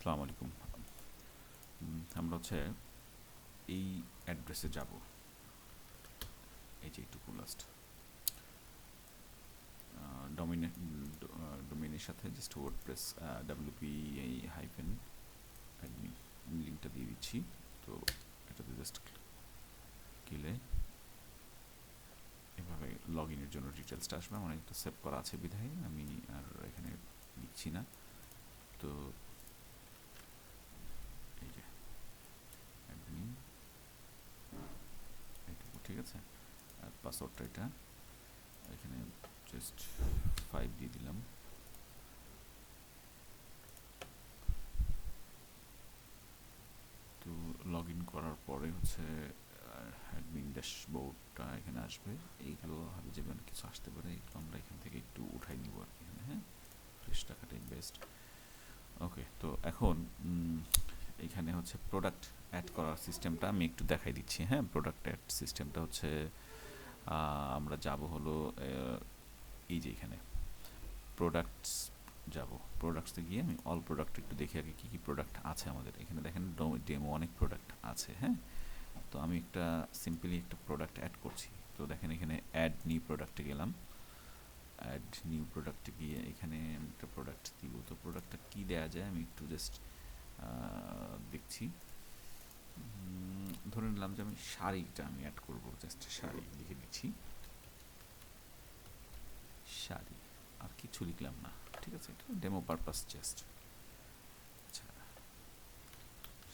আসসালামু আলাইকুম। আমরা হচ্ছে এই অ্যাড্রেসে যাব। এই যে এইটুকু লাস্ট ডমিনে ডোমেনের সাথে জাস্ট ওয়ার্ড প্রেস ডাব্লিউপি এই হাইফেন অ্যাডমিন আমি লিঙ্কটা দিয়ে দিচ্ছি। তো এটাতে জাস্ট গেলে এভাবে লগ ইনের জন্য ডিটেলসটা আসবে। আমার একটা সেভ করা আছে বিধায়। আমি আর এখানে লিখছি না। তো এই যে অ্যাডমিন এইটুকু ঠিক আছে? আর পাসওয়ার্ডটা এটা। এখানে জাস্ট ফাইভ দিয়ে দিলাম। তো লগ ইন করার পরে হচ্ছে অ্যাডমিন ড্যাশবোর্ডটা এখানে আসবে। এইগুলো হবে যে কিছু আসতে পারে এগুলো আমরা এখান থেকে একটু উঠাই নিব আর কি হ্যাঁ? ফ্রেশ টাকাটাই বেস্ট ওকে তো এখন এখানে হচ্ছে প্রোডাক্ট অ্যাড করার সিস্টেমটা আমি একটু দেখাই দিচ্ছি হ্যাঁ? প্রোডাক্ট অ্যাড সিস্টেমটা হচ্ছে আমরা যাব হলো এই যে এখানে। প্রোডাক্টস যাব। প্রোডাক্টসে গিয়ে আমি অল প্রোডাক্ট একটু দেখি আগে কী কী প্রোডাক্ট আছে আমাদের। এখানে দেখেন ডেমো অনেক প্রোডাক্ট আছে হ্যাঁ? তো আমি একটা সিম্পলি একটা প্রোডাক্ট অ্যাড করছি। তো দেখেন এখানে অ্যাড নিউ প্রোডাক্টে গেলাম। অ্যাড নিউ প্রোডাক্টে গিয়ে এখানে একটা প্রোডাক্ট দিব। তো প্রোডাক্টটা কী দেওয়া যায় আমি একটু জাস্ট দেখছি। ধরে নিলাম যে আমি শাড়িটা আমি অ্যাড করব জাস্ট শাড়ি লিখে দিচ্ছি। শাড়ি, আর কিছু লিখলাম না, ঠিক আছে? এটা ডেমো পারপাস জাস্ট আচ্ছা।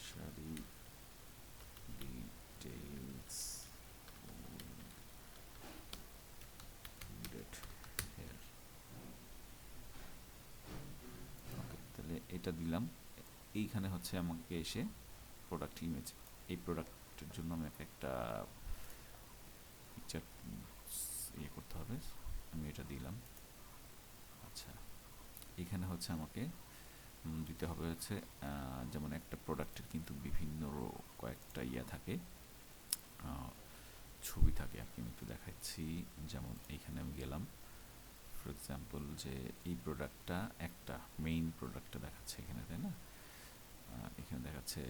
শাড়ি এটা দিলাম। এইখানে হচ্ছে আমাকে এসে প্রোডাক্ট ইমেজ এই প্রোডাক্টের জন্য আমাকে একটা পিকচার ইয়ে করতে হবে। আমি এটা দিলাম। আচ্ছা এখানে হচ্ছে আমাকে দিতে হবে হচ্ছে যেমন একটা প্রোডাক্টের কিন্তু বিভিন্ন কয়েকটা ইয়া থাকে। ছবি থাকে। আপনি আমি একটু দেখাচ্ছি। যেমন এইখানে আমি গেলাম। ফর এক্সাম্পল যে এই প্রোডাক্টটা একটা মেইন প্রোডাক্টটা দেখাচ্ছে এখানে, তাই না? এখানে দেখাচ্ছে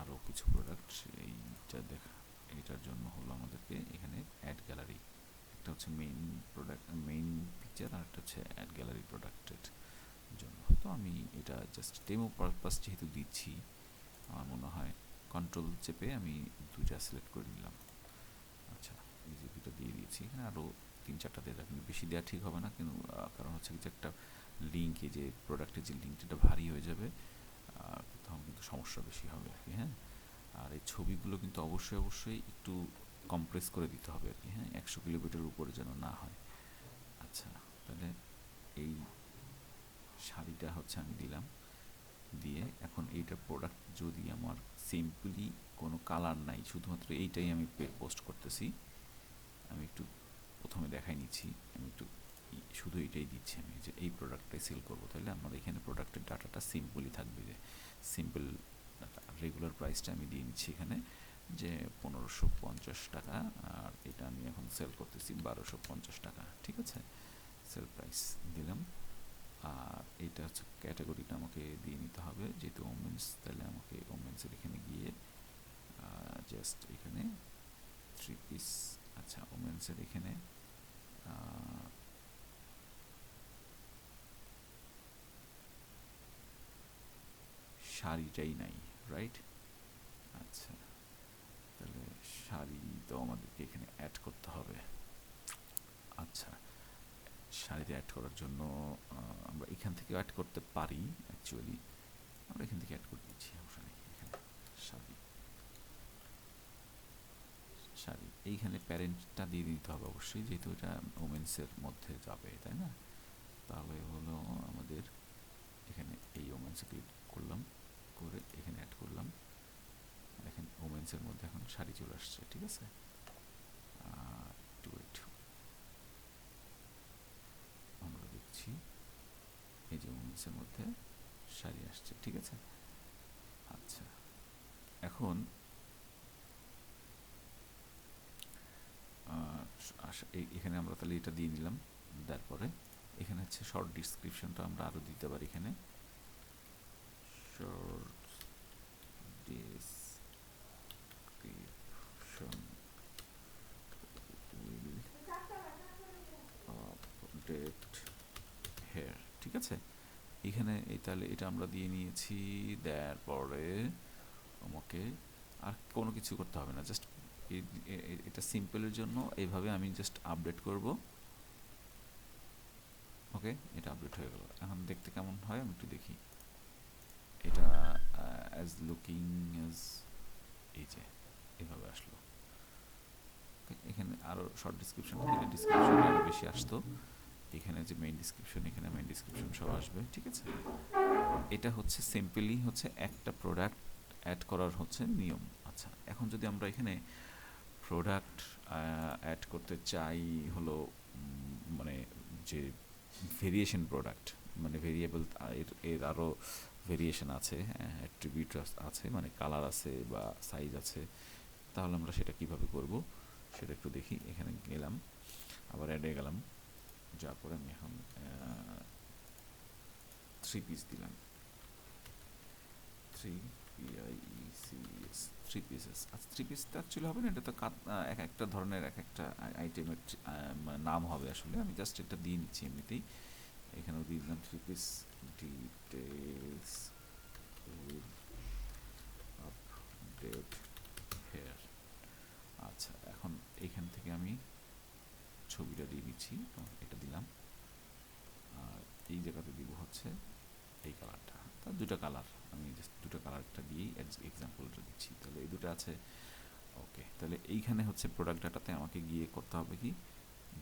আরও কিছু প্রোডাক্ট এইটা দেখা, এইটার জন্য হলো আমাদেরকে এখানে অ্যাড গ্যালারি একটা হচ্ছে মেইন প্রোডাক্ট মেইন পিকচার আর একটা হচ্ছে অ্যাড গ্যালারি প্রোডাক্টের জন্য। তো আমি এটা জাস্ট ডেমো পারপাস যেহেতু দিচ্ছি, আমার মনে হয় কন্ট্রোল চেপে আমি দুইটা সিলেক্ট করে নিলাম। আচ্ছা এই যে দুটো দিয়ে দিয়েছি। এখানে আরও তিন চারটা দিয়ে রাখুন বেশি দেওয়া ঠিক হবে না, কিন্তু কারণ হচ্ছে যে একটা লিঙ্কে যে প্রোডাক্টের যে লিঙ্কটা ভারী হয়ে যাবে। তখন কিন্তু সমস্যা বেশি হবে আর কি হ্যাঁ? আর এই ছবিগুলো কিন্তু অবশ্যই অবশ্যই একটু কম্প্রেস করে দিতে হবে আর কি হ্যাঁ? একশো কিলোমিটার উপরে যেন না হয়। আচ্ছা তাহলে এই শাড়িটা হচ্ছে আমি দিলাম। দিয়ে এখন এইটার প্রোডাক্ট যদি আমার সিম্পলি কোনো কালার নাই, শুধুমাত্র এইটাই আমি পোস্ট করতেছি, আমি একটু প্রথমে দেখাই নিচ্ছি, আমি একটু শুধু এইটাই দিচ্ছি আমি, যে এই প্রোডাক্টটাই সেল করব তাহলে আমার এখানে প্রোডাক্টের ডাটাটা সিম্পলই থাকবে যে সিম্পল রেগুলার প্রাইসটা আমি দিয়ে নিচ্ছি এখানে, যে পনেরোশো পঞ্চাশ টাকা, আর এটা আমি এখন সেল করতেছি বারোশো পঞ্চাশ টাকা, ঠিক আছে? সেল প্রাইস দিলাম। আর এটা হচ্ছে ক্যাটাগরিটা আমাকে দিয়ে নিতে হবে, যেহেতু ওমেন্স তাহলে আমাকে ওমেন্সের এখানে গিয়ে জাস্ট এখানে থ্রি পিস আচ্ছা ওমেন্সের এখানে শাড়িটাই নাই রাইট আচ্ছা তাহলে শাড়ি তো আমাদেরকে এখানে অ্যাড করতে হবে। আচ্ছা শাড়িতে অ্যাড করার জন্য আমরা এখান থেকে অ্যাড করতে পারি অ্যাকচুয়ালি আমরা এখান থেকে অ্যাড করে দিচ্ছি, সমস্যা এখানে শাড়ি। শাড়ি, এইখানে প্যারেন্টটা দিয়ে দিতে হবে অবশ্যই, যেহেতু এটা ওমেন্সের মধ্যে যাবে, তাই না? তাহলে হলো আমাদের এখানে এই ওমেন্সে ক্লিক করলাম করে এখানে অ্যাড করলাম দেখেন মধ্যে এখন শাড়ি চলে আসছে, ঠিক আছে? টু আমরা দেখছি, এই যে ওমেন্সের মধ্যে শাড়ি আসছে, ঠিক আছে? আচ্ছা এখন এখানে আমরা তাহলে এটা দিয়ে নিলাম, তারপরে এখানে হচ্ছে শর্ট ডিসক্রিপশনটা আমরা আরও দিতে পারি এখানে। Short description will update here ঠিক আছে এখানে এই তাহলে এটা আমরা দিয়ে নিয়েছি দেওয়ার পরে আমাকে আর কোনো কিছু করতে হবে না জাস্ট এটা সিম্পলের জন্য এইভাবে আমি জাস্ট আপডেট করব। ওকে এটা আপডেট হয়ে গেল। এখন দেখতে কেমন হয় আমি একটু দেখি। এটা অ্যাজ লুকিং অ্যাজ এই যে, এভাবে আসলো। এখানে আরও শর্ট ডিসক্রিপশন দিলে ডিসক্রিপশন বেশি আসতো। এখানে যে মেইন ডিসক্রিপশন এখানে মেইন ডিসক্রিপশন সব আসবে, ঠিক আছে? এটা হচ্ছে সিম্পলি হচ্ছে একটা প্রোডাক্ট অ্যাড করার হচ্ছে নিয়ম। আচ্ছা এখন যদি আমরা এখানে প্রোডাক্ট অ্যাড করতে চাই হলো মানে যে ভেরিয়েশন প্রোডাক্ট মানে ভেরিয়েবল এর এর আরও ভেরিয়েশন আছে অ্যাট্রিবিউট আছে মানে কালার আছে বা সাইজ আছে, তাহলে আমরা সেটা কীভাবে করব? সেটা একটু দেখি, এখানে গেলাম, আবার অ্যাডে গেলাম। যার পরে আমি এখন থ্রি পিস দিলাম। থ্রি পিআইসিএস থ্রি পিসেস আচ্ছা থ্রি পিস তো অ্যাকচুয়ালি হবে না, এটা তো এক একটা ধরনের এক একটা আইটেমের নাম হবে আসলে। আমি জাস্ট এটা দিয়ে নিচ্ছি এমনিতেই। এখানেও দিয়ে দিলাম three piece details update here আচ্ছা এখন এখান থেকে আমি ছবিটা দিয়ে দিচ্ছি এটা দিলাম। আর এই জায়গাতে দিব হচ্ছে এই কালারটা তার দুটো কালার আমি দুটো কালারটা দিয়েই এক্সাম্পলটা দিচ্ছি। তাহলে এই দুটো আছে ওকে তাহলে এইখানে হচ্ছে প্রোডাক্ট ডাটাতে আমাকে গিয়ে করতে হবে কি?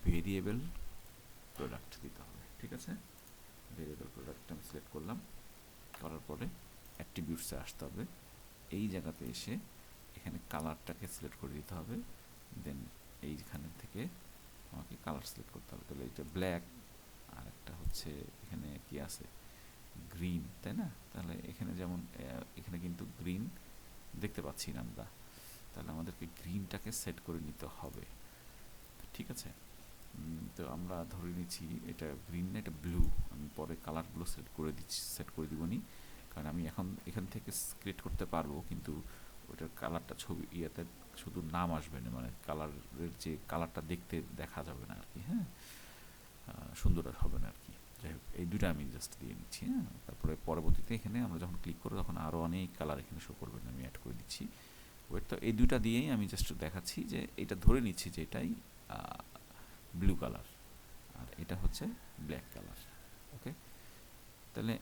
ভেরিয়েবল প্রোডাক্ট দিতে হবে, ঠিক আছে? ভেরিয়েবল প্রোডাক্ট আমি সিলেক্ট করলাম, করার পরে অ্যাট্রিবিউটসে আসতে হবে। এই জায়গাতে এসে এখানে কালারটাকে সিলেক্ট করে দিতে হবে দেন এইখানে থেকে আমাকে কালার সিলেক্ট করতে হবে। তাহলে এটা ব্ল্যাক আর একটা হচ্ছে এখানে কি আছে? গ্রিন তাই না? তাহলে এখানে যেমন এখানে কিন্তু গ্রিন দেখতে পাচ্ছি না আমরা। তাহলে আমাদেরকে গ্রিনটাকে সেট করে নিতে হবে। ঠিক আছে? তো আমরা ধরে নিচ্ছি এটা গ্রিন না, এটা ব্লু আমি পরে কালারগুলো সেট করে দিচ্ছি সেট করে দিবনি। কারণ আমি এখন, এখান থেকে ক্রিয়েট করতে পারব, কিন্তু ওটার কালারটা ছবি, ইয়েতে শুধু নাম আসবে না মানে কালারের যে কালারটা দেখতে দেখা যাবে না আর কি হ্যাঁ সুন্দর আর হবে না আর কি যাই হোক, এই দুটো আমি জাস্ট দিয়ে নিচ্ছি হ্যাঁ? তারপরে পরবর্তীতে এখানে আমরা যখন ক্লিক করব তখন আরও অনেক কালার এখানে শো করবে না আমি অ্যাড করে দিচ্ছি। ওয়েট তো এই দুটা দিয়েই আমি জাস্ট দেখাচ্ছি যে এটা ধরে নিচ্ছি যে এটাই ব্লু কালার আর এটা হচ্ছে ব্ল্যাক কালার ওকে তাহলে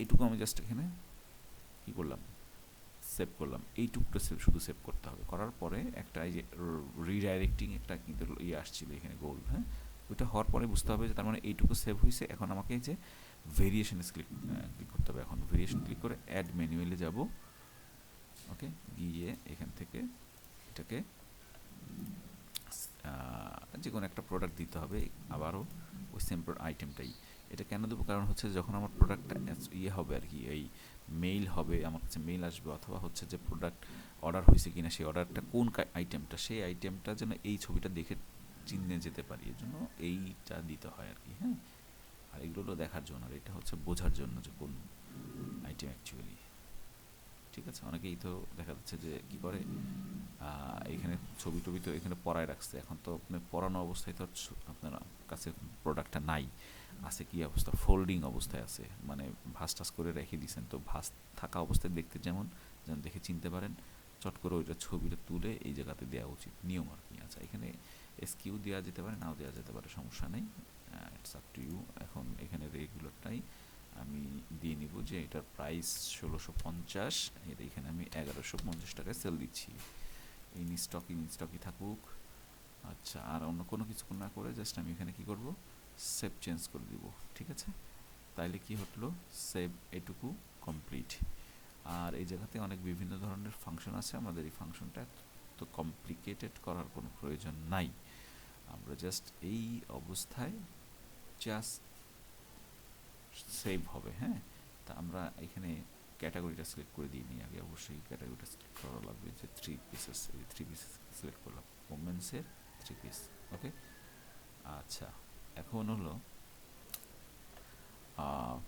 এইটুকু আমি জাস্ট এখানে কী করলাম? সেভ করলাম। এইটুকুটা সেভ শুধু সেভ করতে হবে। করার পরে একটা এই যে রিডাইরেক্টিং একটা কিন্তু ইয়ে আসছিল এখানে গোল হ্যাঁ? ওইটা হওয়ার পরে বুঝতে হবে যে তার মানে এইটুকু সেভ হয়েছে এখন আমাকে যে ভেরিয়েশনে ক্লিক ক্লিক করতে হবে। এখন ভেরিয়েশন ক্লিক করে অ্যাড ম্যানুয়ালে যাব। ওকে গিয়ে এখান থেকে এটাকে যে কোনো একটা প্রোডাক্ট দিতে হবে। আবারও ওই সেম আইটেমটাই এটা কেন দেবো? কারণ হচ্ছে যখন আমার প্রোডাক্টটা ইয়ে হবে আর কি এই মেইল হবে, আমার কাছে মেইল আসবে অথবা হচ্ছে যে প্রোডাক্ট অর্ডার হয়েছে কিনা, সেই অর্ডারটা কোন আইটেমটা সেই আইটেমটা যেন এই ছবিটা দেখে চিনে যেতে পারি। এর জন্য এইটা দিতে হয় আর কি হ্যাঁ? আর এগুলো দেখার জন্য, আর এটা হচ্ছে বোঝার জন্য যে কোন আইটেম অ্যাকচুয়ালি ঠিক আছে? অনেকেই তো দেখা যাচ্ছে যে কি করে এখানে ছবি টবি তো এখানে পড়ায় রাখছে। এখন তো আপনি পড়ানো অবস্থায় তো আপনার কাছে প্রোডাক্টটা নাই। আছে কি অবস্থা? ফোল্ডিং অবস্থায় আছে। মানে ভাস টাস করে রেখে দিয়েছেন তো ভাস থাকা অবস্থায় দেখতে যেমন, যেন দেখে চিনতে পারেন, চট করে ওইটা ছবিটা তুলে এই জায়গাতে দেওয়া উচিত। নিয়ম আর কি। আচ্ছা এখানে এসকিউ দেওয়া যেতে পারে, নাও দেওয়া যেতে পারে, সমস্যা নেই। ইটস আপ টু ইউ এখন এখানে রেগুলারটাই আমি দিয়ে নিব যে এটার প্রাইস ষোলোশো পঞ্চাশ, এর এখানে আমি এগারোশো পঞ্চাশ টাকায় সেল দিচ্ছি। ইন স্টক ইন স্টকই থাকুক। আচ্ছা আর অন্য কোনো কিছু না করে জাস্ট আমি এখানে কি করব? সেভ চেঞ্জ করে দিব, ঠিক আছে? তাইলে কি হলো? সেভ এটুকু কমপ্লিট আর এই জায়গাতে অনেক বিভিন্ন ধরনের ফাংশন আছে, আমাদের এই ফাংশনটা তো কমপ্লিকেটেড করার কোনো প্রয়োজন নাই। আমরা জাস্ট এই অবস্থায় জাস্ট সেভ হবে হ্যাঁ? তা আমরা এখানে ক্যাটাগরিটা সিলেক্ট করে দিই নি আগে, অবশ্যই ক্যাটাগরিটা সিলেক্ট করা লাগবে যে three pieces three pieces select করলাম। ওমেন্সের থ্রি পিস ওকে আচ্ছা। এখন হলো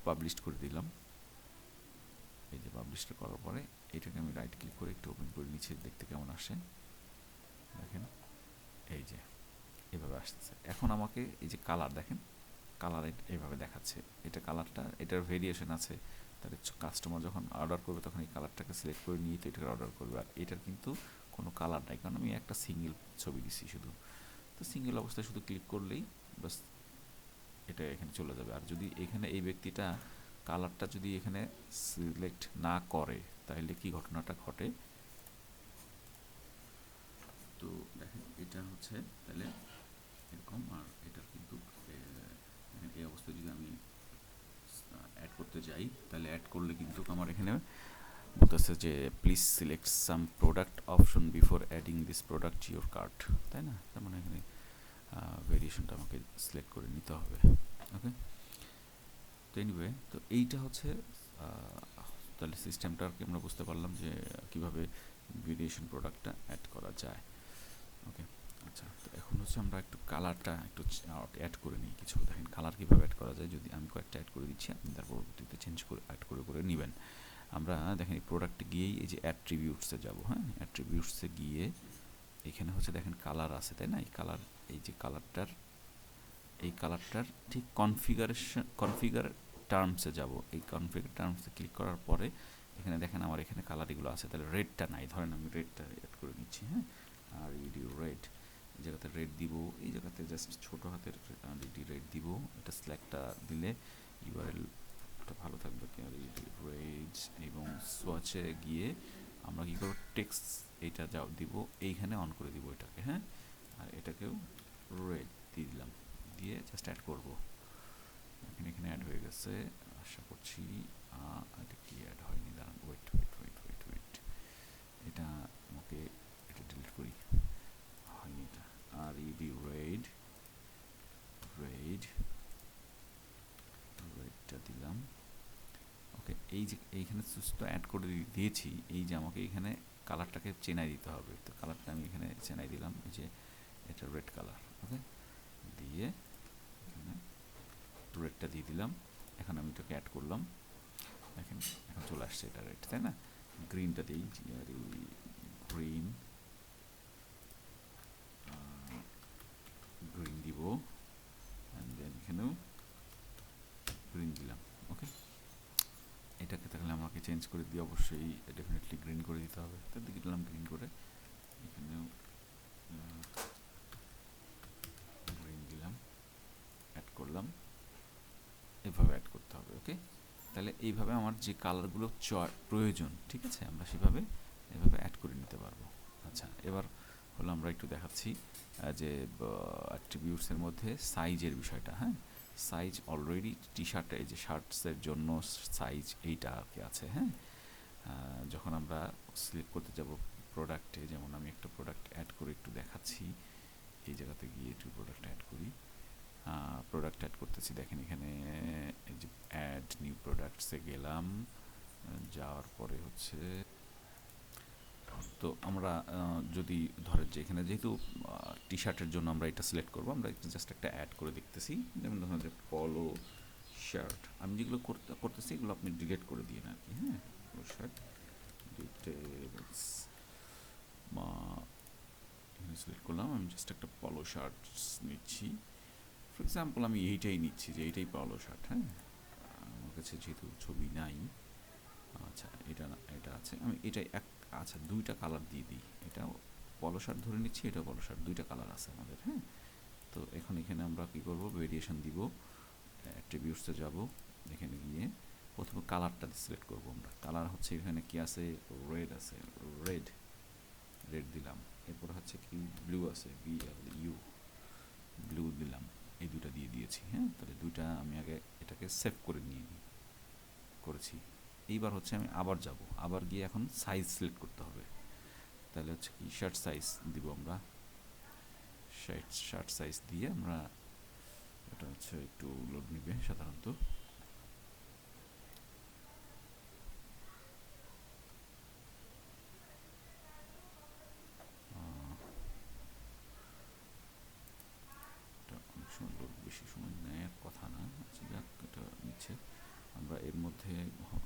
পাবলিশ করে দিলাম। এই যে পাবলিশটা করার পরে, এটাকে আমি রাইট ক্লিক করে একটু ওপেন করে নিচে দেখতে কেমন আসে। দেখেন, এই যে, এভাবে আসতেছে এখন আমাকে এই যে কালার দেখেন কালার এইভাবে দেখাচ্ছে। এটা কালারটা এটার ভেরিয়েশন আছে। তাহলে কাস্টমার যখন অর্ডার করবে, তখন এই কালারটাকে সিলেক্ট করে নিয়ে তো এটাকে অর্ডার করবে। আর এটার কিন্তু কোনো কালার নাই। কারণ আমি একটা সিঙ্গেল ছবি দিছি শুধু। তো সিঙ্গেল অবস্থায় শুধু ক্লিক করলেই বাস এটা এখানে চলে যাবে। আর যদি এখানে এই ব্যক্তিটা কালারটা যদি এখানে সিলেক্ট না করে, তাহলে কি ঘটনাটা ঘটে? তো দেখেন, এটা হচ্ছে তাহলে এরকম, আর এটার কিন্তু এই অবস্থায় যদি আমি অ্যাড করতে যাই, তাহলে অ্যাড করলে কিন্তু আমার এখানে বলতেছে যে please select some product option before adding this product your cart তাই না? তার মানে এখানে ভেরিয়েশনটা আমাকে সিলেক্ট করে নিতে হবে ওকে তো এনিওয়ে তো এইটা হচ্ছে তাহলে সিস্টেমটাকে আমরা বুঝতে পারলাম যে কীভাবে ভেরিয়েশন প্রোডাক্টটা অ্যাড করা যায় ওকে আচ্ছা তো এখন হচ্ছে আমরা একটু কালারটা একটু অ্যাড করে নিই কিছু। দেখেন কালার কীভাবে অ্যাড করা যায়, যদি আমি কয়েকটা অ্যাড করে দিচ্ছি, আপনি তার পরবর্তীতে চেঞ্জ করে অ্যাড করে করে নেবেন। আমরা দেখেন এই প্রোডাক্টে গিয়েই এই যে অ্যাট্রিবিউটসে যাব হ্যাঁ? অ্যাট্রিবিউটসে গিয়ে এখানে হচ্ছে দেখেন কালার আছে, তাই না? এই কালার এই যে কালারটার এই কালারটার ঠিক কনফিগারেশন কনফিগার টার্মসে যাব। এই কনফিগার টার্মসে ক্লিক করার পরে এখানে দেখেন আমার এখানে কালার এগুলো আছে। তাহলে রেডটা নাই। ধরেন আমি রেডটা অ্যাড করে নিচ্ছি হ্যাঁ? আর ইডি রেড এই জায়গাতে রেড দিব। এই জায়গাতে জাস্ট ছোটো হাতের ইডি রেড দিব। এটা স্ল্যাকটা দিলে ইউআরএলটা ভালো থাকবে কি আর ইডি রেড এবং সোয়াচে গিয়ে আমরা কী করব? টেক্সট এইটা যা দিব। এইখানে অন করে দিব এটাকে হ্যাঁ? আর এটাকেও রেড দিয়ে দিলাম। দিয়ে জাস্ট অ্যাড করব। এখানে এখানে অ্যাড হয়ে গেছে। আশা করছি এটা কি অ্যাড হয়নি? দাঁড়ান wait wait wait wait wait এটা আমাকে এটা ডিলিট করি। হয়নি এটা। আর ইডি রেড রেড রেডটা দিলাম। ওকে, এই যে এইখানে সুস্থ অ্যাড করে দিয়েছি। এই যে আমাকে এখানে কালারটাকে চেনাই দিতে হবে। তো কালারটা আমি এখানে চেনাই দিলাম। এই যে এটা রেড কালার ওকে দিয়ে এখানে রেডটা দিয়ে দিলাম। এখন আমি এটাকে অ্যাড করলাম। দেখেন, এখন চলে আসছে এটা রেড তাই না? গ্রিনটা দিই গ্রিন গ্রিন দিব। অ্যান্ড দেন এখানেও গ্রিন দিলাম ওকে এটাকে তাহলে আমাকে চেঞ্জ করে দিয়ে অবশ্যই ডেফিনেটলি গ্রিন করে দিতে হবে। তার দিকে দিলাম গ্রিন করে। এখানেও গ্রিন দিলাম অ্যাড করলাম এভাবে অ্যাড করতে হবে ওকে তাহলে এইভাবে আমার যে কালারগুলো প্রয়োজন, ঠিক আছে? আমরা সেভাবে, এভাবে অ্যাড করে নিতে পারব। আচ্ছা এবার হলো আমরা একটু দেখাচ্ছি যে অ্যাট্রিবিউটসের মধ্যে সাইজের বিষয়টা হ্যাঁ? সাইজ অলরেডি টি শার্টে যে শার্টসের জন্য সাইজ এইটা আর কি আছে হ্যাঁ? যখন আমরা সিলেক্ট করতে যাব প্রোডাক্টে যেমন আমি একটা প্রোডাক্ট অ্যাড করে একটু দেখাচ্ছি, এই জায়গাতে গিয়ে একটু প্রোডাক্ট অ্যাড করি। প্রোডাক্ট অ্যাড করতেছি। দেখেন এখানে এই যে অ্যাড নিউ প্রোডাক্টসে গেলাম, যাওয়ার পরে হচ্ছে, তো আমরা যদি ধরেন যে এখানে যেহেতু টি শার্টের জন্য আমরা এটা সিলেক্ট করব, আমরা জাস্ট একটা অ্যাড করে দেখতেছি। যেমন ধরুন যে পলো শার্ট আমি যেগুলো করতে, করতেছি এগুলো আপনি ডিলেট করে দিয়ে আর কি হ্যাঁ পলো শার্ট ডিটেলস সিলেক্ট করলাম, আমি জাস্ট একটা পলো শার্ট নিচ্ছি। ফর এক্সাম্পল আমি এইটাই নিচ্ছি যে এইটাই পলো শার্ট হ্যাঁ? আমার কাছে যেহেতু ছবি নাই আচ্ছা এটা না, এটা আছে। আমি এটাই এক আচ্ছা দুইটা কালার দিয়ে দিই। এটা পলো শার্ট ধরে নিচ্ছি, এটা পলো শার্ট, দুইটা কালার আছে আমাদের হ্যাঁ? তো এখন এখানে আমরা কী করব? ভেরিয়েশন দিব অ্যাট্রিবিউটসে যাব, এখানে গিয়ে প্রথমে কালারটা সিলেক্ট করব আমরা। কালার হচ্ছে এখানে কি আছে? রেড আছে রেড রেড দিলাম। এরপর হচ্ছে কি? ব্লু আছে বি ইউ ব্লু দিলাম। এই দুটা দিয়ে দিয়েছি হ্যাঁ? তাহলে দুইটা আমি আগে এটাকে সেভ করে নিয়ে নিই। করেছি। এইবার হচ্ছে আমি আবার যাব। আবার গিয়ে এখন সাইজ সিলেক্ট করতে হবে। তাহলে হচ্ছে কি শার্ট সাইজ দিব আমরা। শার্ট শার্ট সাইজ দিয়ে আমরা এটা হচ্ছে একটু লোড নিবে সাধারণত সময় লোড বেশি সময় নেয় কথা না আচ্ছা যাক এটা নিচ্ছে আমরা এর মধ্যে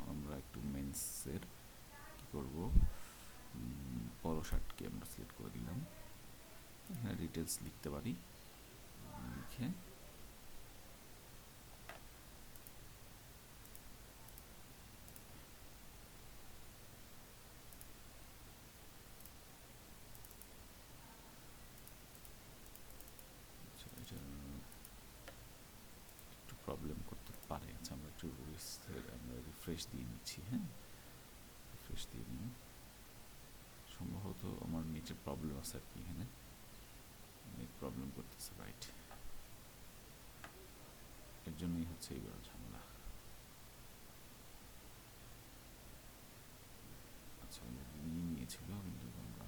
আমরা একটু মেন প্যান্টসের কী করব পলো শার্টকে আমরা সিলেক্ট করে দিলাম এখানে ডিটেলস লিখতে পারি। লিখে আচ্ছা, প্রবলেম করতে পারে। আচ্ছা আমরা একটু দিয়ে নিচ্ছি হ্যাঁ? দিয়ে সম্ভবত আমার নেটের প্রবলেম আছে আর কি এখানে। প্রবলেম করতেছে রাইট এর জন্যই হচ্ছে এই বড় ঝামেলা। আচ্ছা নিয়ে নিয়েছিল, কিন্তু আমরা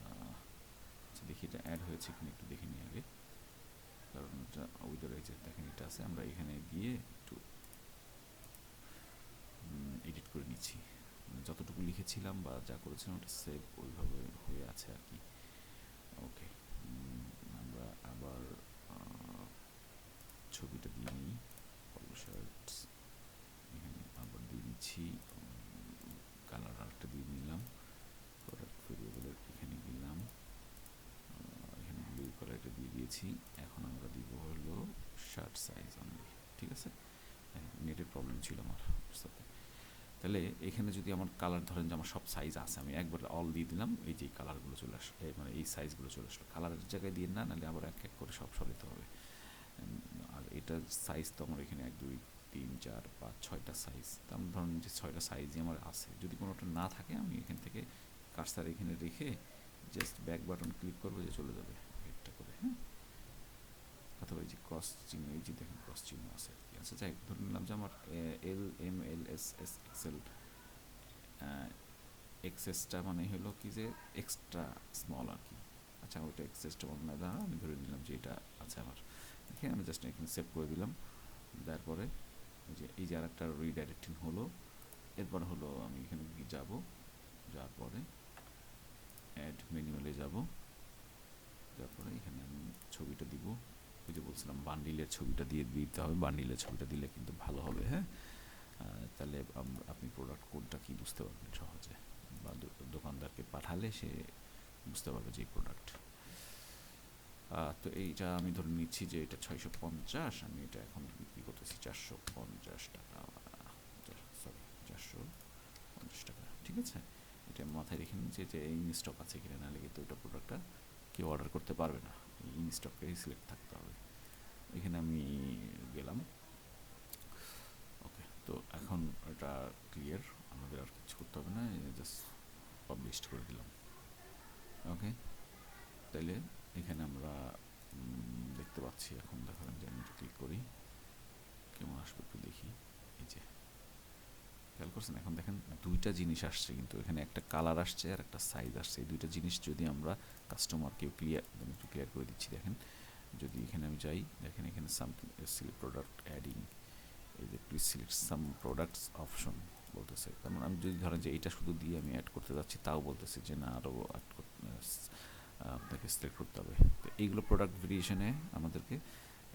আচ্ছা দেখি এটা অ্যাড হয়েছে কিনা একটু দেখে নিই আগে। কারণ এটা উইদার যে দেখেন, এটা আছে, আমরা এখানে গিয়ে একটু এডিট করে নিচ্ছি। মানে যতটুকু লিখেছিলাম বা যা করেছিলাম, ওটা সেভ ওইভাবে হয়ে আছে আর কি ওকে আমরা আবার আহ, ছবিটা দিয়ে নিই পলো শার্টস এখানে আবার দিয়ে দিচ্ছি কালার আরেকটা দিয়ে নিলাম প্রোডাক্ট ভেরিয়েবলের এখানে দিলাম এখানে ব্লু কালারটা দিয়ে দিয়েছি, এখন আমরা দিব হলো শার্ট সাইজ অনলি ঠিক আছে? নেটের প্রবলেম ছিল আমার সাথে তাহলে এখানে যদি আমার কালার ধরেন যে আমার সব সাইজ আছে, আমি একবার অল দিয়ে দিলাম, এই যে কালারগুলো চলে আসলো মানে এই সাইজগুলো চলে আসলো কালারের জায়গায় দিয়ে না, নাহলে আবার এক এক করে সব সরাতে হবে। এটার সাইজ তো আমার এখানে এক, দুই, তিন, চার, পাঁচ, ছয়টা সাইজ তো আমি ধরুন যে ছয়টা সাইজই আমার আছে। যদি কোনোটা না থাকে, আমি এখান থেকে কার্সার এখানে রেখে জাস্ট ব্যাক বাটন ক্লিক করব যে চলে যাবে একটা করে হ্যাঁ? অথবা এই যে ক্রস চিহ্ন, এই যে দেখেন ক্রস চিহ্ন আছে। আচ্ছা যাই ধরে নিলাম যে আমার L, M, L, S S, XL এক্সেসটা মানে হলো কি যে এক্সট্রা স্মল আর কি। আচ্ছা ওইটা এক্সেসটা মনে দাঁড়া আমি ধরে নিলাম যে এটা আছে আমার। দেখে আমি জাস্ট এখানে সেভ করে দিলাম। তারপরে যে, এই যে আর একটা রিডাইরেক্টিং হলো। এরপর হলো আমি এখানে যাব। যাওয়ার পরে অ্যাড ম্যানুয়ালে যাব। তারপরে এখানে আমি ছবিটা দিব। ওই যে বলছিলাম বান্ডিলের ছবিটা দিয়ে দিতে হবে। বান্ডিলের ছবিটা দিলে কিন্তু ভালো হবে হ্যাঁ? তাহলে আপনি প্রোডাক্ট কোডটা কি বুঝতে পারবেন সহজে? বা দোকানদারকে পাঠালে সে বুঝতে পারবে যে এই প্রোডাক্ট তো এইটা আমি ধরে নিচ্ছি যে এটা ছয়শো পঞ্চাশ, আমি এটা এখন বিক্রি করতেছি চারশো পঞ্চাশ টাকা সরি চারশো পঞ্চাশ টাকা, ঠিক আছে? এটা মাথায় রেখে নিচ্ছি যে এই স্টক আছে কিনা নাহলে কিন্তু ওইটা প্রোডাক্টটা কেউ অর্ডার করতে পারবে না। ইন স্টকটাই সিলেক্ট থাকতে হবে। এখানে আমি গেলাম। ওকে তো এখন এটা ক্লিয়ার আমাদের আর কিছু করতে হবে না জাস্ট পাবলিশড করে দিলাম। ওকে তাইলে এখানে আমরা দেখতে পাচ্ছি এখন দেখাবেন যে আমি ক্লিক করি। কেমন আসবে একটু দেখি। এই যে, খেয়াল করছেন? এখন দেখেন দুইটা জিনিস আসছে, কিন্তু এখানে একটা কালার আসছে আর একটা সাইজ আসছে। এই দুইটা জিনিস যদি আমরা কাস্টমারকে ক্লিয়ার আমি একটু ক্লিয়ার করে দিচ্ছি, দেখেন। যদি এখানে আমি যাই, দেখেন এখানে সামথিং সিলেক্ট প্রোডাক্ট অ্যাডিং এই যে please select some products option বলতেছে। তার মানে আমি যদি ধরেন যে এইটা শুধু দিয়ে আমি অ্যাড করতে যাচ্ছি, তাও বলতেছে যে না আরও অ্যাড আপনাকে সিলেক্ট করতে হবে। তো এইগুলো প্রোডাক্ট ভেরিয়েশনে আমাদেরকে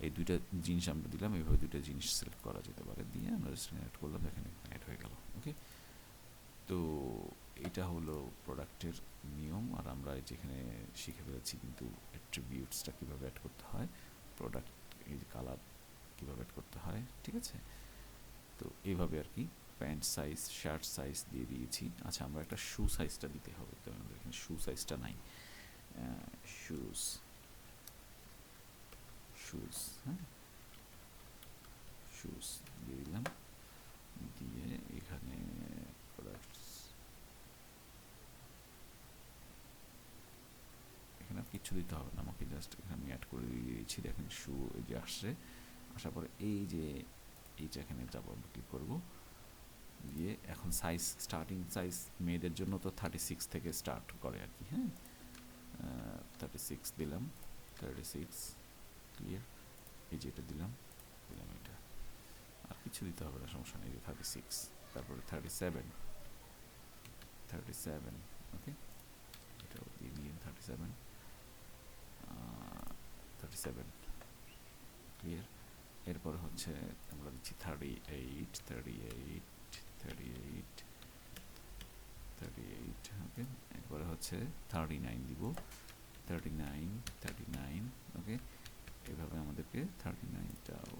এই দুইটা জিনিস আমরা দিলাম, এইভাবে দুইটা জিনিস সিলেক্ট করা যেতে পারে। দিয়ে আমরা অ্যাড করলাম, এখানে অ্যাড হয়ে গেল ওকে তো এটা হলো প্রোডাক্টের নিয়ম, আর আমরা যেখানে শিখে ফেলেছি কিন্তু অ্যাট্রিবিউটসটা কীভাবে অ্যাড করতে হয় প্রোডাক্ট এই কালার কীভাবে অ্যাড করতে হয়, ঠিক আছে? তো এইভাবে আর কি প্যান্ট সাইজ শার্ট সাইজ দিয়ে দিয়েছি। আচ্ছা আমরা একটা শু সাইজটা দিতে হবে, তো আমাদের এখানে শু সাইজটা নাই। শুজ শুজ হ্যাঁ শুজ দিয়ে দিলাম দিয়ে এখানে প্রোডাক্টস এখানে কিচ্ছু দিতে হবে না, আমাকে জাস্ট এখানে আমি অ্যাড করে দিয়ে দিয়েছি। দেখেন শু এই যে আসছে, আসার পরে এই যে এইটা এখানে যাব, আমরা ক্লিক করব? দিয়ে এখন সাইজ স্টার্টিং সাইজ মেয়েদের জন্য তো থার্টি সিক্স থেকে স্টার্ট করে আর কি হ্যাঁ? থার্টি সিক্স দিলাম থার্টি সিক্স ক্লিয়ার এই যে এটা দিলাম দিলাম এটা। আর কিছু দিতে হবে না, সমস্যা নেই থার্টি সিক্স তারপরে thirty seven thirty seven okay এটাও দিয়ে দিলেন thirty seven thirty seven clear এরপরে হচ্ছে আমরা দিচ্ছি thirty eight thirty eight thirty eight হচ্ছে থার্টি নাইন দিব। Thirty nine thirty nine okay এভাবে আমাদেরকে থার্টি নাইনটাও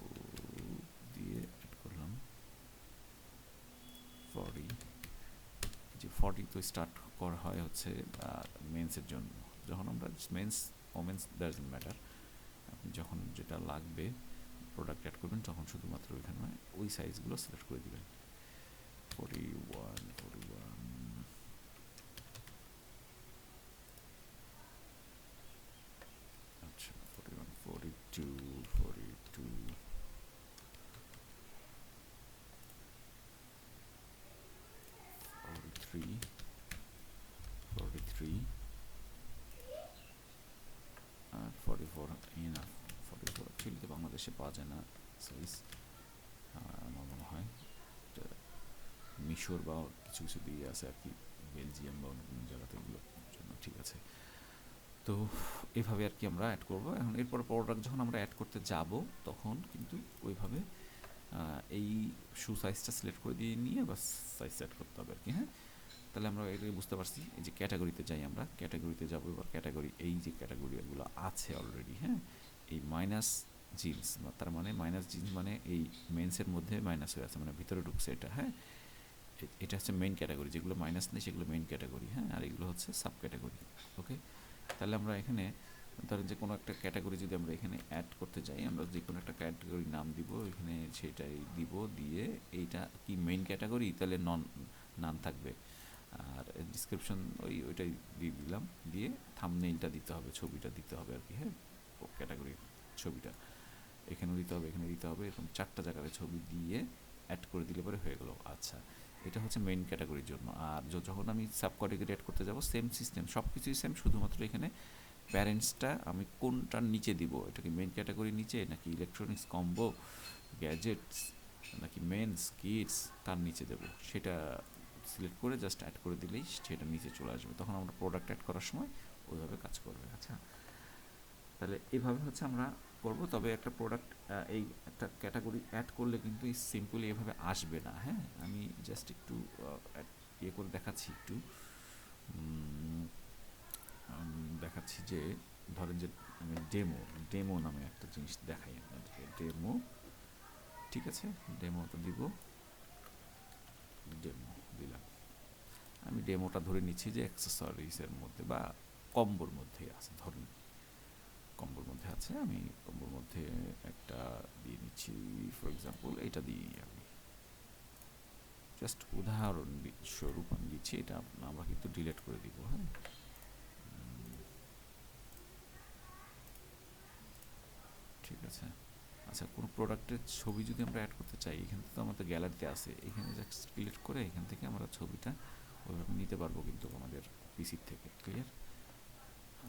দিয়ে অ্যাড করলাম। ফর্টি যে ফর্টি তো স্টার্ট করা হয় হচ্ছে মেন্সের জন্য। যখন আমরা মেন্স ওমেন্স ডাজন্ট ম্যাটার আপনি যখন যেটা লাগবে প্রোডাক্ট অ্যাড করবেন, তখন শুধুমাত্র ওইখানে ওই সাইজগুলো সিলেক্ট করে দিবেন। ফোরটি ওয়ান ফোরটি ওয়ান আচ্ছা forty one forty two forty two forty three forty three আর forty four enough forty four actually বাংলাদেশে পাওয়া যায় না। সাইজ আমার মনে হয় মিশর বা কিছু কিছু দিয়ে আছে আর কি, বেলজিয়াম বা অন্য জায়গাতে এগুলোর জন্য ঠিক আছে। তো এভাবে আর কি আমরা অ্যাড করব। এখন এরপর প্রোডাক্ট যখন আমরা অ্যাড করতে যাব, তখন কিন্তু ওইভাবে এই শু সাইজটা সিলেক্ট করে দিয়ে নিয়ে বা সাইজ সেট করতে হবে আর কি হ্যাঁ? তাহলে আমরা এটাকে বুঝতে পারছি। এই যে ক্যাটাগরিতে যাই আমরা ক্যাটাগরিতে যাব, এবার ক্যাটাগরি এই যে ক্যাটাগরিগুলো আছে অলরেডি হ্যাঁ? এই মাইনাস জিন্স তার মানে মাইনাস জিন্স মানে এই মেন্সের মধ্যে মাইনাস হয়ে আছে মানে ভিতরে ঢুকছে এটা হ্যাঁ? এটা হচ্ছে মেইন ক্যাটাগরি যেগুলো মাইনাস নেই সেগুলো মেইন ক্যাটাগরি হ্যাঁ? আর এগুলো হচ্ছে সাব ক্যাটাগরি ওকে তাহলে আমরা এখানে, ধরেন যে কোনো একটা ক্যাটাগরি যদি আমরা এখানে অ্যাড করতে যাই, আমরা যে কোনো একটা ক্যাটাগরি নাম দিব, এখানে সেটাই দিব, দিয়ে এইটা কি মেইন ক্যাটাগরি তাহলে নন নান থাকবে। আর ডিসক্রিপশন ওই, ওইটাই দিয়ে দিলাম, দিয়ে থামনেইলটা দিতে হবে, ছবিটা দিতে হবে আর কি হ্যাঁ? ক্যাটাগরির ছবিটা। এখানেও দিতে হবে, এখানে দিতে হবে, এরকম চারটা জায়গায় ছবি দিয়ে অ্যাড করে দিলে পরে হয়ে গেলো। আচ্ছা এটা হচ্ছে মেইন ক্যাটাগরির জন্য। আর যখন আমি সাব ক্যাটাগরি অ্যাড করতে যাব সেম সিস্টেম সব কিছুই সেম শুধুমাত্র এখানে প্যারেন্টসটা আমি কোনটার নিচে দিব? এটা কি মেন ক্যাটাগরির নিচে, নাকি ইলেকট্রনিক্স কম্বো গ্যাজেটস নাকি মেন্স কিডস তার নিচে দেব? সেটা সিলেক্ট করে জাস্ট অ্যাড করে দিলেই সেটা নিচে চলে আসবে। তখন আমরা প্রোডাক্ট অ্যাড করার সময় ওইভাবে কাজ করবে। আচ্ছা তাহলে এভাবে হচ্ছে আমরা করব, তবে একটা প্রোডাক্ট এই একটা ক্যাটাগরি অ্যাড করলে কিন্তু এই সিম্পলি এভাবে আসবে না হ্যাঁ? আমি জাস্ট একটু ইয়ে করে দেখাচ্ছি একটু। দেখাচ্ছি যে, ধরেন যে, আমি ডেমো ডেমো নামে একটা জিনিস দেখাই আপনাদেরকে। ডেমো ঠিক আছে? ডেমোটা দিব। ডেমো দিলাম। আমি ডেমোটা ধরে নিচ্ছি যে অ্যাক্সেসরিজের মধ্যে বা কম্বোর মধ্যে আছে, ধরুন। কম্বোর মধ্যে আছে, আমি কম্বোর মধ্যে একটা দিয়ে নিচ্ছি ফর এক্সাম্পল এটা দিই আমি। জাস্ট উদাহরণ স্বরূপ আমি দিচ্ছি, এটা আমরা কিন্তু ডিলেট করে দিব হ্যাঁ? ঠিক আছে। আচ্ছা কোনো প্রোডাক্টের ছবি যদি আমরা অ্যাড করতে চাই, এখানে তো আমাদের গ্যালারিতে আছে, এখানে জাস্ট সিলেক্ট করে এখান থেকে আমরা ছবিটা ওইভাবে নিতে পারব কিন্তু আমাদের পিসির থেকে ক্লিয়ার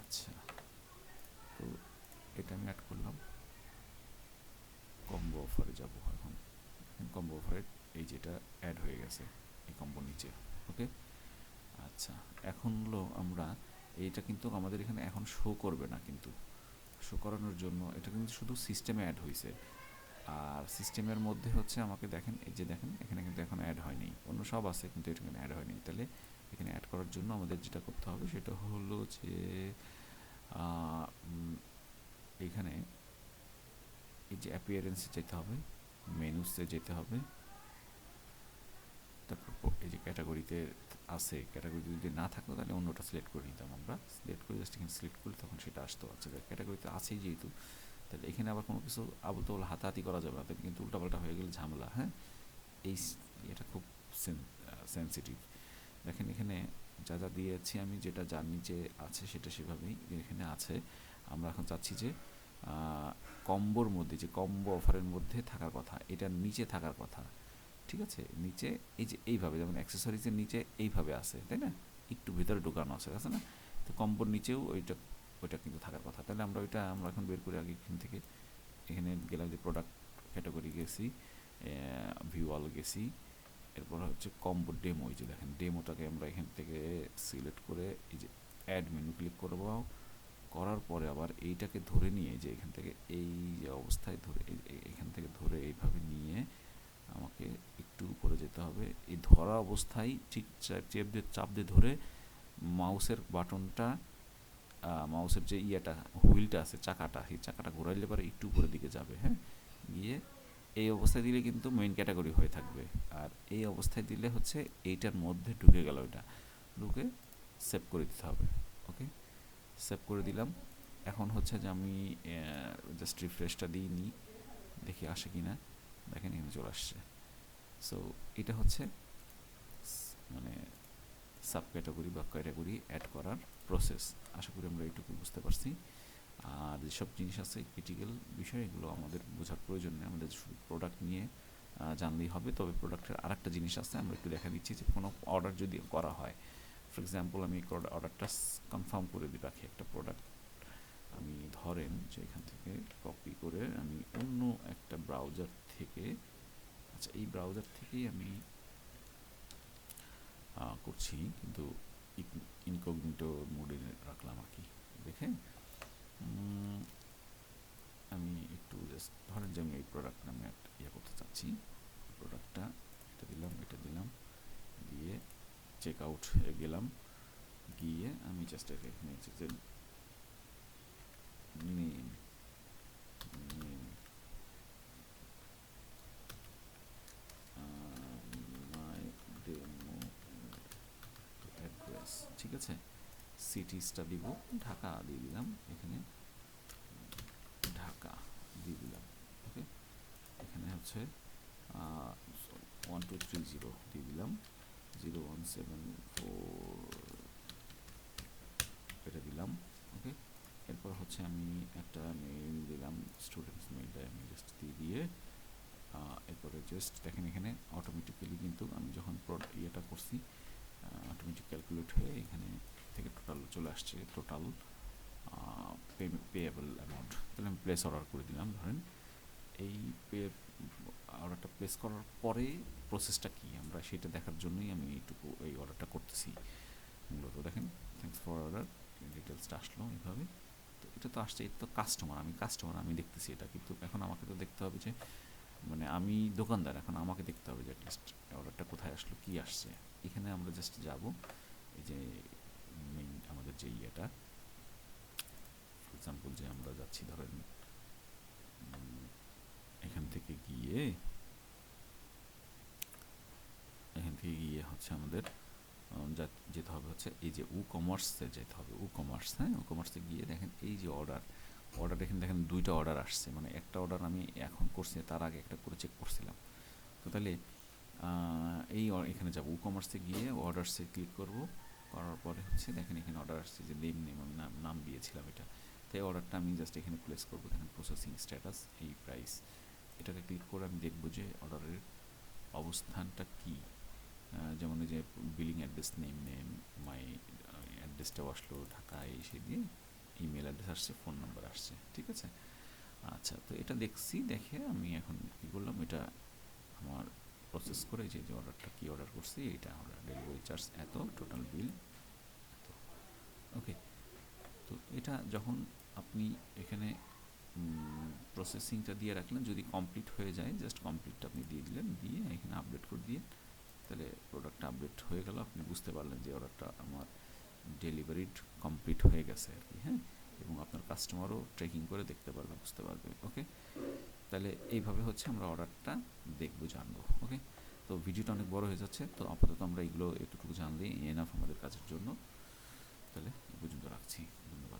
আচ্ছা। তো এটা আমি অ্যাড করলাম কম্বো অফারে যাব এখন। কম্বো অফারে এই যেটা অ্যাড হয়ে গেছে, এই কম্বো নিচে ওকে আচ্ছা এখন হলো আমরা, এইটা কিন্তু আমাদের এখানে এখন শো করবে না কিন্তু। শো করানোর জন্য এটা কিন্তু শুধু সিস্টেমে অ্যাড হয়েছে আর সিস্টেমের মধ্যে হচ্ছে আমাকে দেখেন, এই যে দেখেন, এখানে কিন্তু এখন অ্যাড হয়নি। অন্য সব আছে, কিন্তু এটা এখানে অ্যাড হয়নি। তাহলে এখানে অ্যাড করার জন্য আমাদের যেটা করতে হবে সেটা হলো যে এখানে এই যে অ্যাপিয়ারেন্সে যেতে হবে মেনুসে যেতে হবে, তারপর এই যে ক্যাটাগরিতে আছে ক্যাটাগরি যদি না থাকতো তাহলে অন্যটা সিলেক্ট করে নিতাম আমরা। সিলেক্ট করে জাস্ট এখানে সিলেক্ট করলে তখন সেটা আসতো। আচ্ছা ক্যাটাগরিতে আছেই যেহেতু, তাহলে এখানে আবার কোনো কিছু আবল তাবল হাতাহাতি করা যাবে না। কিন্তু উল্টাপাল্টা হয়ে গেলে ঝামেলা হ্যাঁ? এই এটা খুব সেন্সিটিভ দেখেন এখানে যা যা দিয়েছি আমি, যেটা যার নিচে আছে সেটা সেভাবেই এখানে আছে। আমরা এখন চাচ্ছি যে কম্বোর মধ্যে, যে কম্বো অফারের মধ্যে থাকার কথা, এটার নিচে থাকার কথা, ঠিক আছে? নিচে, এই যে এইভাবে, যেমন অ্যাক্সেসরিজের নিচে এইভাবে আছে, তাই না? একটু ভিতরে ঢোকানো আছে আছে না? তো কম্বোর নিচেও ওইটা ওইটা কিন্তু থাকার কথা। তাহলে আমরা ওইটা, আমরা এখন বের করে আগে এখান থেকে, এখানে গেলাম যে প্রোডাক্ট ক্যাটাগরি গেছি ভিউয়াল গেছি। এরপর হচ্ছে কম্বো ডেমো এই যে দেখেন ডেমোটাকে আমরা এখান থেকে সিলেক্ট করে এই যে অ্যাড মেনু ক্লিক করব। করার পরে আবার এইটাকে ধরে নিয়ে যে এখান থেকে এই যে অবস্থায় ধরে এখান থেকে ধরে এইভাবে নিয়ে আমাকে একটু উপরে যেতে হবে। এই ধরা অবস্থায় ঠিক চেপ দিয়ে চাপ দিয়ে ধরে মাউসের বাটনটা মাউসের যে ইয়েটা হুইলটা আছে, চাকাটা, সেই চাকাটা ঘোরাইলে পরে একটু উপরের দিকে যাবে হ্যাঁ? গিয়ে এই অবস্থায় দিলে কিন্তু মেইন ক্যাটাগরি হয়ে থাকবে। আর এই অবস্থায় দিলে হচ্ছে এইটার মধ্যে ঢুকে গেল এটা। ঢুকে সেভ করে দিতে হবে ওকে সেভ করে দিলাম। এখন হচ্ছে যে আমি জাস্ট রিফ্রেশটা দিই নিই। দেখি আসে কি না দেখেন এখানে চলে আসছে। সো এটা হচ্ছে মানে সাব ক্যাটাগরি বা ক্যাটাগরি অ্যাড করার প্রসেস আশা করি আমরা এইটুকু বুঝতে পারছি। আর যেসব জিনিস আছে ক্রিটিক্যাল বিষয়, এগুলো আমাদের বোঝার প্রয়োজন নেই। আমাদের প্রোডাক্ট নিয়ে জানলেই হবে। তবে প্রোডাক্টের আরেকটা জিনিস আছে, আমরা একটু দেখা দিচ্ছি যে কোনো অর্ডার যদি করা হয় ফর এক্সাম্পল আমি অর্ডারটা কনফার্ম করে দিই রাখি একটা প্রোডাক্ট আমি ধরেন যে এখান থেকে কপি করে আমি অন্য একটা ব্রাউজার থেকে আচ্ছা এই ব্রাউজার থেকেই আমি করছি, কিন্তু ইনকগনিটো মোডে রাখলাম আর কি। দেখে আমি একটু জাস্ট ধরেন যে আমি এই প্রোডাক্ট নামে একটা ইয়ে করতে চাচ্ছি। প্রোডাক্টটা এটা দিলাম এটা দিলাম, দিয়ে চেক আউট হয়ে গেলাম। গিয়ে আমি জাস্ট এখানে যে demo address, ঠিক আছে? সিটিসটা দিব ঢাকা দিয়ে দিলাম, এখানে। ঢাকা দিয়ে দিলাম ওকে এখানে হচ্ছে ওয়ান টু থ্রি জিরো দিয়ে দিলাম। জিরো ওয়ান সেভেন ফোর এটা দিলাম ওকে এরপর হচ্ছে আমি একটা মেইল দিলাম স্টুডেন্টস মেইলটা আমি জাস্ট দিয়ে দিয়ে এরপরে জাস্ট দেখেন এখানে অটোমেটিক্যালি কিন্তু আমি যখন ইয়েটা করছি অটোমেটিক ক্যালকুলেট হয়ে এখানে থেকে টোটাল চলে আসছে, টোটাল পেয়েবল অ্যামাউন্ট তাহলে আমি প্লেস অর্ডার করে দিলাম, ধরেন। এই পে অর্ডারটা প্লেস করার পরে প্রসেসটা কী? আমরা সেটা দেখার জন্যই আমি এইটুকু এই অর্ডারটা করতেছি। মূলত দেখেন থ্যাংকস ফর অর্ডার ডিটেলসটা আসলো এইভাবে তো এটা তো আসছে এটা তো কাস্টমার আমি কাস্টমার আমি দেখতেছি এটা। কিন্তু এখন আমাকে তো দেখতে হবে যে মানে আমি দোকানদার, এখন আমাকে দেখতে হবে যে অ্যাটলিস্ট অর্ডারটা কোথায় আসলো, কী আসছে। এখানে আমরা জাস্ট যাব, এই যে যে ইয়েটা। এক্সাম্পল যে আমরা যাচ্ছি, ধরেন এখান থেকে গিয়ে, এখান থেকে গিয়ে হচ্ছে আমাদের যেতে হবে হচ্ছে এই যে উ কমার্সে যেতে হবে উ কমার্স হ্যাঁ? উ কমার্সে গিয়ে দেখেন এই যে অর্ডার অর্ডার এখানে দেখেন দুইটা অর্ডার আসছে। মানে একটা অর্ডার আমি এখন করছি, তার আগে একটা করে চেক করছিলাম। তো তাহলে এই এখানে যাব উ কমার্সে গিয়ে অর্ডারসে ক্লিক করব। করার পরে হচ্ছে দেখেন এখানে অর্ডার আসছে যে নেম নেম আমি নাম নাম দিয়েছিলাম এটা। তাই অর্ডারটা আমি জাস্ট এখানে প্লেস করব, দেখেন প্রসেসিং স্ট্যাটাস এই প্রাইস এটাকে ক্লিক করে আমি দেখব যে অর্ডারের অবস্থানটা কী। যেমন যে billing address name name my অ্যাড্রেসটাও আসলো ঢাকায় এসে দিয়ে ইমেল অ্যাড্রেস আসছে ফোন নাম্বার আসছে, ঠিক আছে? আচ্ছা তো এটা দেখছি, দেখে আমি এখন কী করলাম, এটা আমার প্রসেস করে যে যে অর্ডারটা কী অর্ডার করছি, এটা আমরা ডেলিভারি চার্জ এত টোটাল বিল এত। ওকে তো এটা যখন আপনি এখানে প্রসেসিংটা দিয়ে রাখলেন, যদি কমপ্লিট হয়ে যায় জাস্ট কমপ্লিটটা আপনি দিয়ে দিলেন, দিয়ে এখানে আপডেট করে দিয়ে তাহলে প্রোডাক্টটা আপডেট হয়ে গেল, আপনি বুঝতে পারলেন যে অর্ডারটা আমার ডেলিভারিড কমপ্লিট হয়ে গেছে আর কি হ্যাঁ? এবং আপনার কাস্টমারও ট্রেকিং করে দেখতে পারবে, বুঝতে পারবে ওকে তাহলে এইভাবে হচ্ছে আমরা অর্ডারটা দেখব, জানব, ওকে? তো ভিডিওটা অনেক বড় হয়ে যাচ্ছে, তো আপাতত আমরা এগুলো একটুটুকু জানলেই এনাফ আমাদের কাজের জন্য। তাহলে পর্যন্ত রাখছি, ধন্যবাদ।